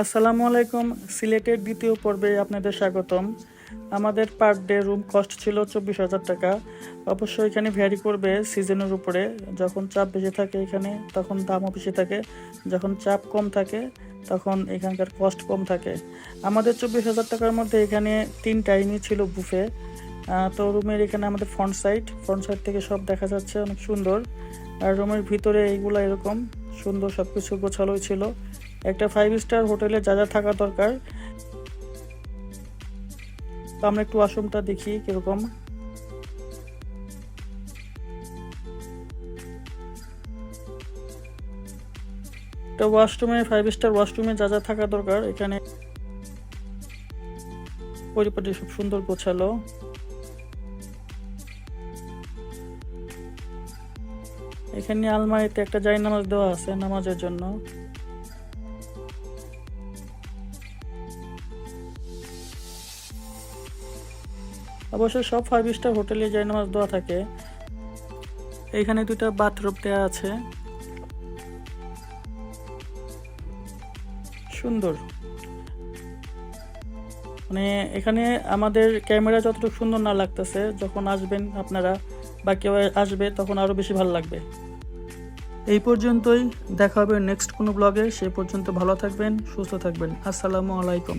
আসসালামু আলাইকুম, সিলেটের দ্বিতীয় পর্বে আপনাদের স্বাগতম। আমাদের পার ডে রুম কস্ট ছিল চব্বিশ হাজার টাকা। অবশ্যই এখানে ভ্যারি করবে সিজনের উপরে। যখন চাপ বেশি থাকে এখানে, তখন দামও বেশি থাকে। যখন চাপ কম থাকে, তখন এখানকার কস্ট কম থাকে। আমাদের চব্বিশ হাজার টাকার মধ্যে এখানে তিন টাইমই ছিল বুফে। তো রুমের এখানে আমাদের ফ্রন্ট সাইড ফ্রন্ট সাইড থেকে সব দেখা যাচ্ছে, অনেক সুন্দর। আর রুমের ভিতরে এইগুলো এরকম। সুন্দর সব কিছু গোছালোই ছিল। একটা ফাইভ স্টার হোটেলে যা যা থাকা দরকার। তো আমরা একটু ওয়াশরুমটা দেখি কীরকম। তো ওয়াশরুমে ফাইভ স্টার ওয়াশরুমে যা যা থাকা দরকার, এখানে পরিপাটি সব সুন্দর গোছালো। এখানে আলমারিতে একটা জাই নামাজ দেওয়া আছে নামাজের জন্য। অবশ্যই সব ফাইভ স্টার হোটেলে যাই নামাজ দেওয়া থাকে, এখানে দুটা বাথরুম দেওয়া আছে। সুন্দর। মানে এখানে আমাদের ক্যামেরা যতটুকু সুন্দর না লাগতেছে, যখন আসবেন আপনারা বা কেউ আসবে তখন আরও বেশি ভালো লাগবে। এই পর্যন্তই, দেখা হবে নেক্সট কোনো ব্লগে সে পর্যন্ত ভালো থাকবেন, সুস্থ থাকবেন। আসসালামু আলাইকুম।